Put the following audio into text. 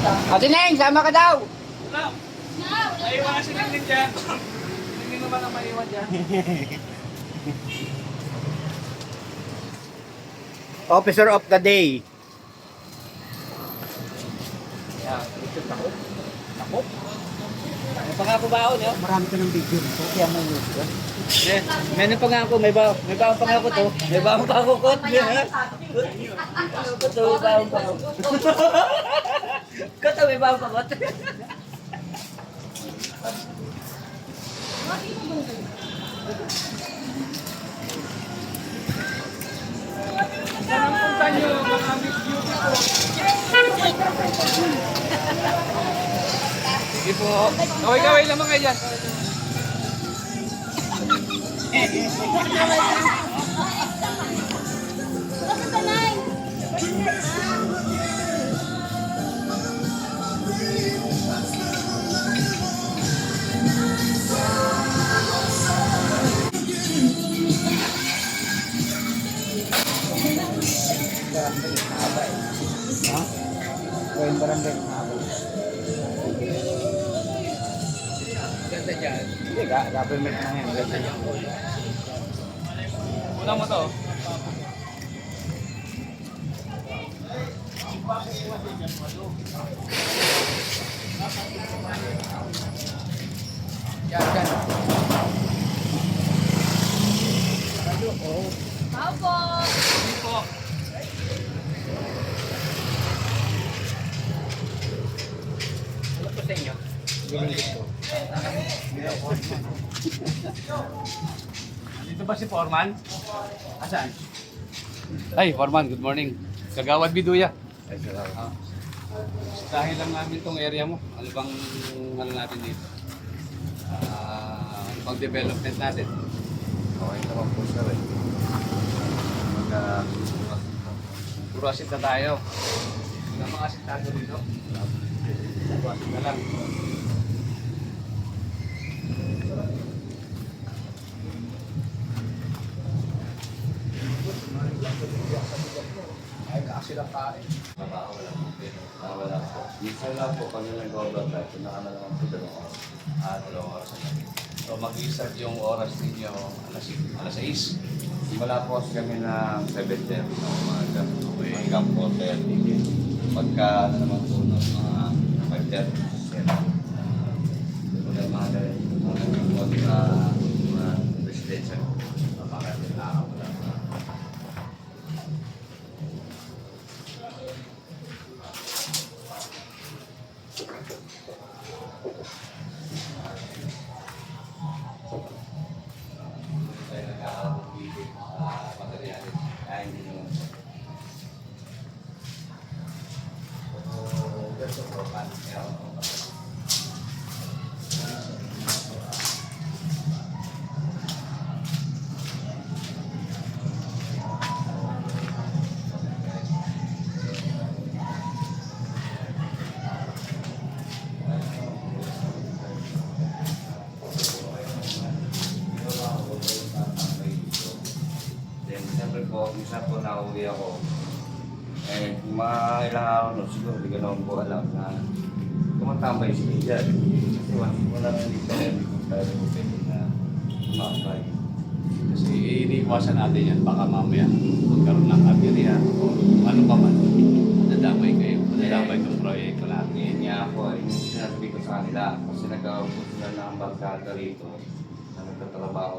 Ate Neng, sama ka daw. Wala. Naiwan na si Ningning dyan. Ningning naman ang maiwan dyan. Officer of the day. Yan. Ito tako. Tako. May pangako ba ako niyo? Marami ka ng video nito, kaya mo yun. Eh, may pangako, may ba, may ba pangako to? May ba pangako ko? Yeah. Ko to, may ba pangako. May ba pangako. Saan ang punta niyo, mga Miss Lang mga dyan. Ha? Yung barangay ng habol. Ganda dyan. Hindi ka, government na yan. Ganda yan. Una mo to. Yan, yan. Opo. Hindi po. Ano po sa inyo? Ginigit ko. Dito ba si Foreman? Asan? Ay, Foreman, good morning. Kagawad Biduya. Ay, salamat. Dahil lang namin tong area mo. Ano bang ano natin dito? Ah, ano bang development natin? Okay naman po sir eh. Mag, uh, Puro asit na tayo. Wala mga asitado dito. Puro asit na lang. Ay, lang wala po. Ah, wala po. Minsan lang po naman po dalawang oras. Ah, dalawang oras na lang. So mag-start yung oras ninyo alas, alas 6. Simula po kasi kami ng 7.30 ng umaga. Hanggang 4.30. Pagka ano naman po ng mga 5.30. Ito na mga dahil. Mga mga mga residensya. Napakalaking araw siyempre po, minsan po nauwi ako. Eh, mga ilang araw no, siguro hindi ko naman po alam na tumatambay si Diyan. Kasi wala, wala na dito. Tayo po pwede na tumambay. Kasi iniiwasan natin yan, baka mamaya magkaroon ng kabirihan o ano pa man. Nadamay kayo, nadamay ng proyekto natin. Ngayon niya ako, ay sinasabi ko sa kanila kasi nagkaupo sila ng barkada rito na nagtatrabaho